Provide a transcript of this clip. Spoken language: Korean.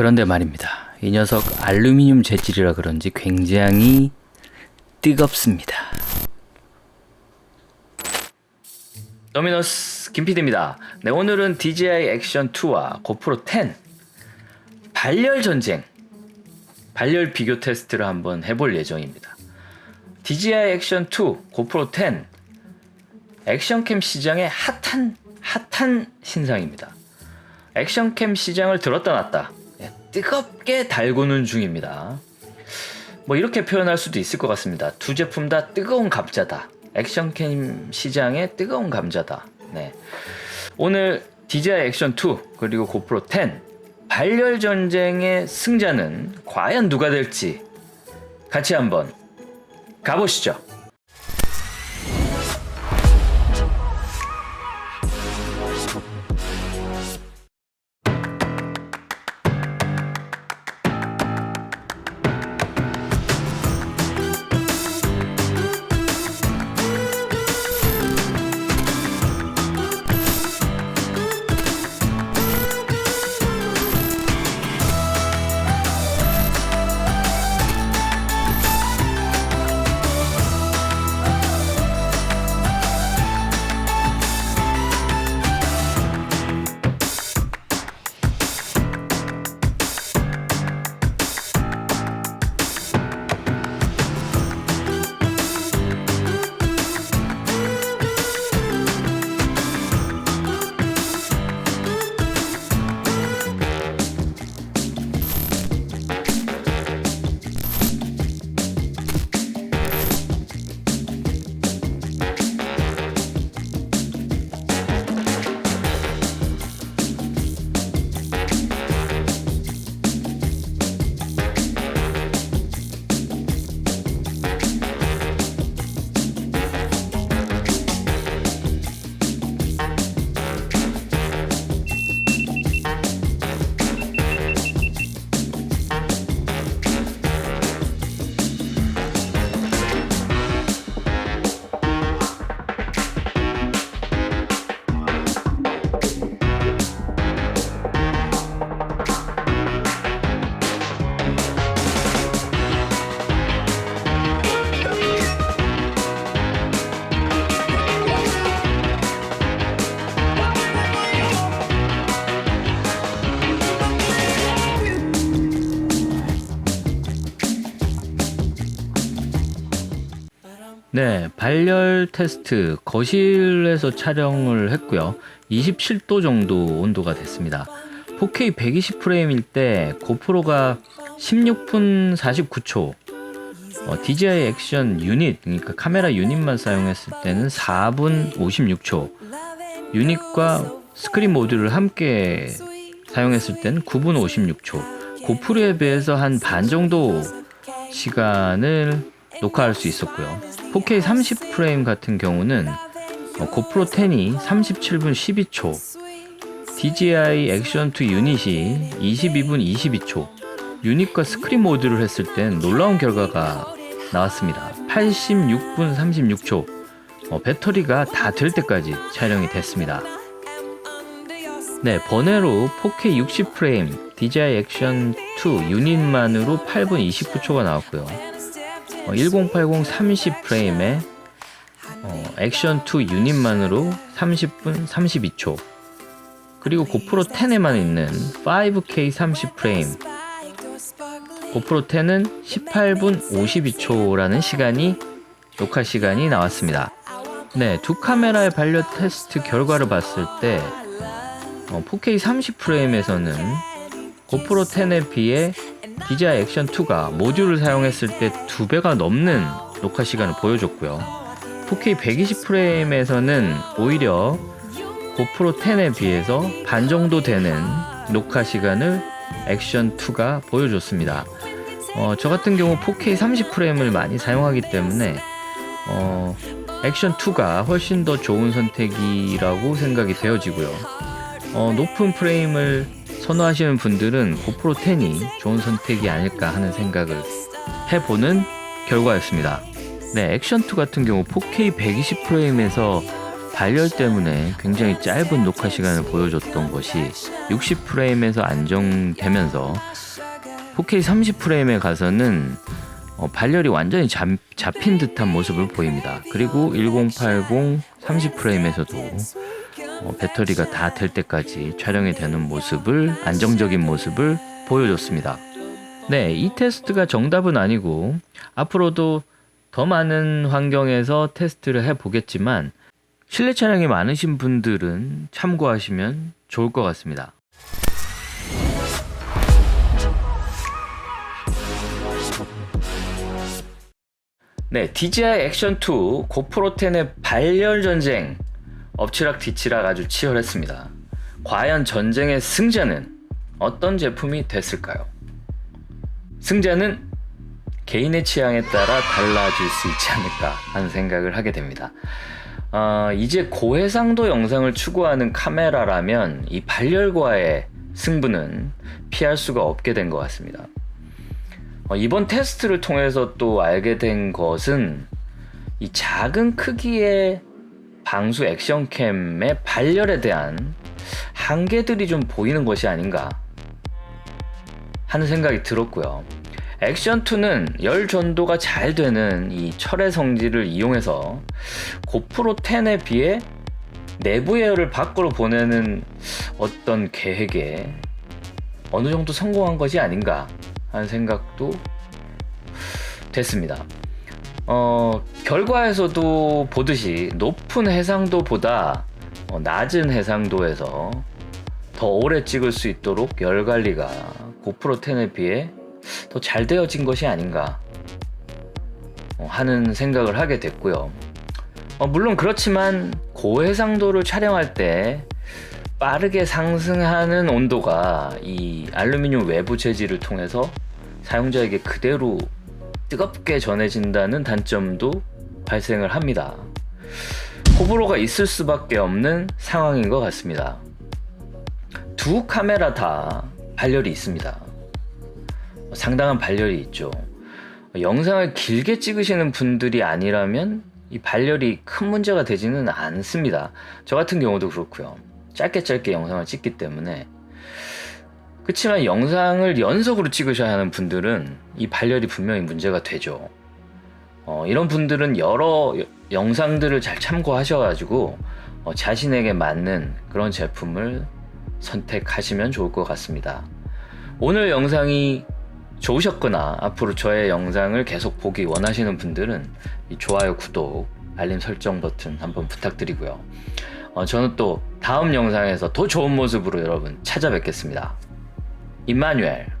그런데 말입니다. 이 녀석 알루미늄 재질이라 그런지 굉장히 뜨겁습니다. 도미노스 김PD입니다. 네, 오늘은 DJI 액션 2와 고프로 10 발열 전쟁 발열 비교 테스트를 한번 해볼 예정입니다. DJI 액션 2, 고프로 10 액션캠 시장의 핫한 핫한 신상입니다. 액션캠 시장을 들었다 놨다 예, 뜨겁게 달구는 중입니다. 뭐 이렇게 표현할 수도 있을 것 같습니다. 두 제품 다 뜨거운 감자다. 액션캠 시장의 뜨거운 감자다. 네. 오늘 DJI 액션 2 그리고 고프로 10 발열 전쟁의 승자는 과연 누가 될지 같이 한번 가보시죠. 네, 발열 테스트 거실에서 촬영을 했고요. 27도 정도 온도가 됐습니다. 4K 120프레임일 때 고프로가 16분 49초, 어, DJI 액션 유닛, 그러니까 카메라 유닛만 사용했을 때는 4분 56초, 유닛과 스크린 모듈을 함께 사용했을 때는 9분 56초, 고프로에 비해서 한 반 정도 시간을 녹화할 수 있었고요. 4K 30프레임 같은 경우는 어, 고프로 10이 37분 12초, DJI 액션 2 유닛이 22분 22초, 유닛과 스크린 모드를 했을 땐 놀라운 결과가 나왔습니다. 86분 36초, 어, 배터리가 다 될 때까지 촬영이 됐습니다. 네, 번외로 4K 60프레임 DJI 액션 2 유닛만으로 8분 29초가 나왔고요. 어, 1080 30프레임에 어, 액션 2 유닛만으로 30분 32초 그리고 고프로 10에만 있는 5K 30프레임 고프로 10은 18분 52초라는 시간이 녹화 시간이 나왔습니다. 네, 두 카메라의 반려 테스트 결과를 봤을 때 어, 4K 30프레임에서는 고프로 10에 비해 DJI 액션 2가 모듈을 사용했을 때두 배가 넘는 녹화 시간을 보여줬고요. 4K 120프레임에서는 오히려 고프로 10에 비해서 반 정도 되는 녹화 시간을 액션 2가 보여줬습니다. 어, 저 같은 경우 4K 30프레임을 많이 사용하기 때문에 어, 액션 2가 훨씬 더 좋은 선택이라고 생각이 되어지고요. 어, 높은 프레임을 선호하시는 분들은 고프로 10이 좋은 선택이 아닐까 하는 생각을 해보는 결과였습니다. 네, 액션2 같은 경우 4K 120프레임에서 발열 때문에 굉장히 짧은 녹화 시간을 보여줬던 것이 60프레임에서 안정되면서 4K 30프레임에 가서는 어, 발열이 완전히 잡, 잡힌 듯한 모습을 보입니다. 그리고 1080 30프레임에서도 어, 배터리가 다 될 때까지 촬영이 되는 모습을 안정적인 모습을 보여줬습니다. 네, 이 테스트가 정답은 아니고 앞으로도 더 많은 환경에서 테스트를 해 보겠지만 실내 촬영이 많으신 분들은 참고하시면 좋을 것 같습니다. 네, DJI 액션 2 고프로 10의 발열 전쟁 엎치락 뒤치락 아주 치열했습니다. 과연 전쟁의 승자는 어떤 제품이 됐을까요? 승자는 개인의 취향에 따라 달라질 수 있지 않을까 하는 생각을 하게 됩니다. 어, 이제 고해상도 영상을 추구하는 카메라라면 이 발열과의 승부는 피할 수가 없게 된 것 같습니다. 어, 이번 테스트를 통해서 또 알게 된 것은 이 작은 크기의 방수 액션캠의 발열에 대한 한계들이 좀 보이는 것이 아닌가 하는 생각이 들었고요. 액션2는 열 전도가 잘 되는 이 철의 성질을 이용해서 고프로 10에 비해 내부 에어를 밖으로 보내는 어떤 계획에 어느 정도 성공한 것이 아닌가 하는 생각도 됐습니다. 어, 결과에서도 보듯이 높은 해상도보다 어, 낮은 해상도에서 더 오래 찍을 수 있도록 열 관리가 고프로 10에 비해 더 잘 되어진 것이 아닌가 어, 하는 생각을 하게 됐고요. 어, 물론 그렇지만 고해상도를 촬영할 때 빠르게 상승하는 온도가 이 알루미늄 외부 재질을 통해서 사용자에게 그대로 뜨겁게 전해진다는 단점도 발생을 합니다. 호불호가 있을 수밖에 없는 상황인 것 같습니다. 두 카메라 다 발열이 있습니다. 상당한 발열이 있죠. 영상을 길게 찍으시는 분들이 아니라면 이 발열이 큰 문제가 되지는 않습니다. 저 같은 경우도 그렇고요. 짧게 짧게 영상을 찍기 때문에 그렇지만 영상을 연속으로 찍으셔야 하는 분들은 이 발열이 분명히 문제가 되죠. 어, 이런 분들은 여러 여- 영상들을 잘 참고하셔가지고 어, 자신에게 맞는 그런 제품을 선택하시면 좋을 것 같습니다. 오늘 영상이 좋으셨거나 앞으로 저의 영상을 계속 보기 원하시는 분들은 이 좋아요, 구독, 알림 설정 버튼 한번 부탁드리고요. 어, 저는 또 다음 영상에서 더 좋은 모습으로 여러분 찾아뵙겠습니다. 임마뉴엘.